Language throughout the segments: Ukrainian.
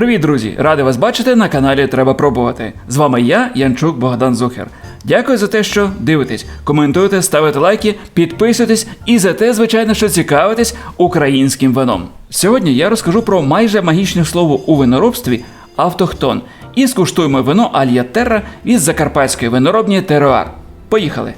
Привіт, друзі! Радий вас бачити на каналі Треба пробувати. З вами я, Янчук Богдан Зухер. Дякую за те, що дивитесь, коментуєте, ставите лайки, підписуйтесь і за те, звичайно, що цікавитесь українським вином. Сьогодні я розкажу про майже магічне слово у виноробстві автохтон. І скуштуємо вино Алья Терра від закарпатської виноробні Теруар. Поїхали!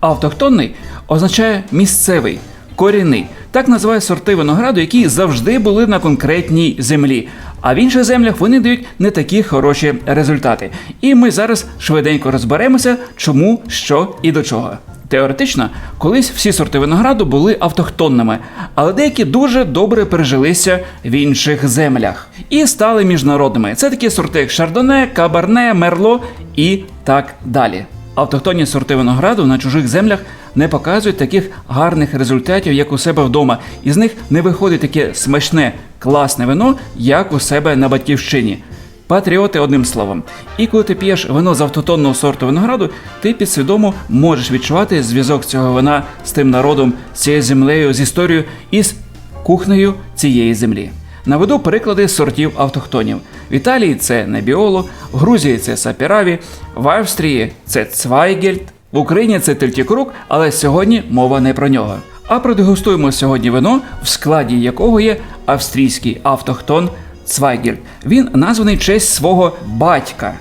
Автохтонний означає місцевий, корінний. Так називають сорти винограду, які завжди були на конкретній землі. А в інших землях вони дають не такі хороші результати. І ми зараз швиденько розберемося, чому, що і до чого. Теоретично, колись всі сорти винограду були автохтонними, але деякі дуже добре пережилися в інших землях і стали міжнародними. Це такі сорти, як Шардоне, Кабарне, Мерло і так далі. Автохтонні сорти винограду на чужих землях не показують таких гарних результатів, як у себе вдома. Із них не виходить таке смачне, класне вино, як у себе на батьківщині. Патріоти одним словом. І коли ти п'єш вино з автохтонного сорту винограду, ти підсвідомо можеш відчувати зв'язок цього вина з тим народом, з цією землею, з історією і з кухнею цієї землі. Наведу приклади сортів автохтонів. В Італії це Небіоло, в Грузії це Сапіраві, в Австрії це Цвайгельд, в Україні це Тельтікрук, але сьогодні мова не про нього. А продегустуємо сьогодні вино, в складі якого є австрійський автохтон Цвайгельд. Він названий честь свого батька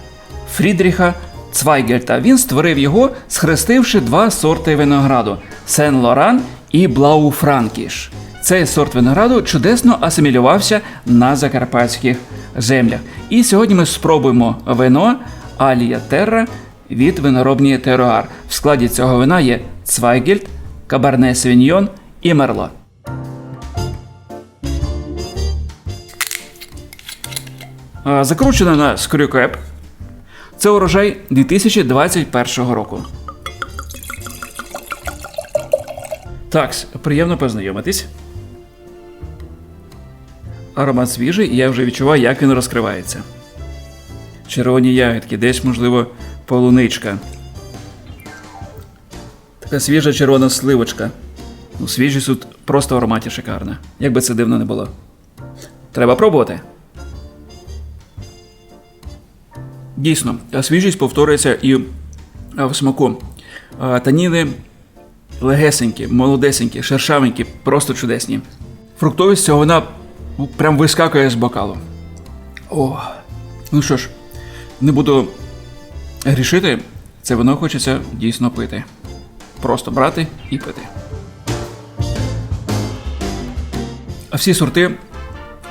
Фрідріха Цвайгельта. Він створив його, схрестивши два сорти винограду Сен-Лоран і Блауфранкіш. Цей сорт винограду чудесно асимілювався на закарпатських землях. І сьогодні ми спробуємо вино Алія Терра від виноробні Теруар. В складі цього вина є Цвайгельд, Кабарне Савіньйон і Мерло. А, Закручено на скрюкеп. Це урожай 2021 року. Так, приємно познайомитись. Аромат свіжий, і я вже відчуваю, як він розкривається. Червоні ягідки, десь, можливо, полуничка. Така свіжа червона сливочка. Ну, свіжість тут просто в ароматі шикарна. Як би це дивно не було. Треба пробувати. Дійсно, свіжість повторюється і в смаку. Таніни легесенькі, молодесенькі, шершавенькі, просто чудесні. Фруктовість цього вина ну, прям вискакує з бокалу. О. Ну що ж, не буду грішити, це вино хочеться дійсно пити. Просто брати і пити. А всі сорти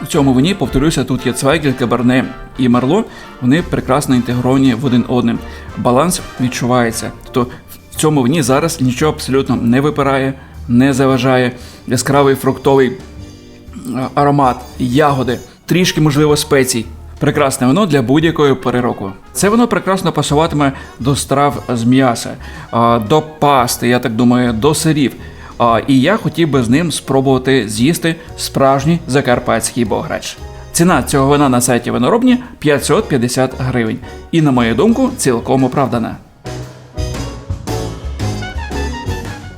в цьому вині, повторюся, тут є Цвайгель, Кабарне і Марло. Вони прекрасно інтегровані в один одним. Баланс відчувається. Тобто в цьому вині зараз нічого абсолютно не випирає, не заважає. Яскравий фруктовий аромат, ягоди, трішки, можливо, спецій. Прекрасне вино для будь-якої пори року. Це воно прекрасно пасуватиме до страв з м'яса, до пасти, я так думаю, до сирів. І я хотів би з ним спробувати з'їсти справжній закарпатський бограч. Ціна цього вина на сайті виноробні 550 гривень. І, на мою думку, цілком оправдана.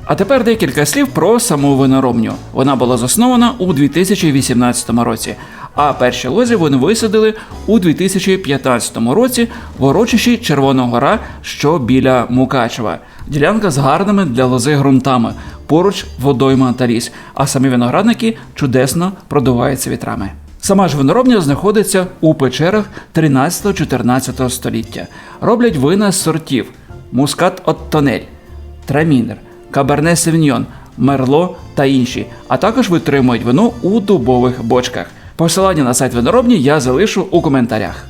А тепер декілька слів про саму виноробню. Вона була заснована у 2018 році, а перші лози вони висадили у 2015 році в урочищі Червона Гора, що біля Мукачева. Ділянка з гарними для лози ґрунтами, поруч водойма та ліс, а самі виноградники чудесно продуваються вітрами. Сама ж виноробня знаходиться у печерах 13-14 століття. Роблять вина з сортів мускат от тонель, трамінер, каберне севіньйон, мерло та інші, а також витримують вино у дубових бочках. Посилання на сайт виноробні я залишу у коментарях.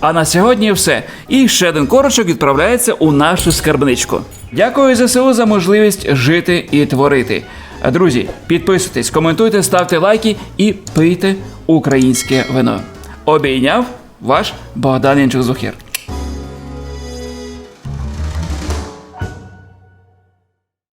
А на сьогодні все. І ще один корочок відправляється у нашу скарбничку. Дякую ЗСУ за можливість жити і творити. Друзі, підписуйтесь, коментуйте, ставте лайки і пийте українське вино. Обійняв ваш Богдан Янчук Зухір.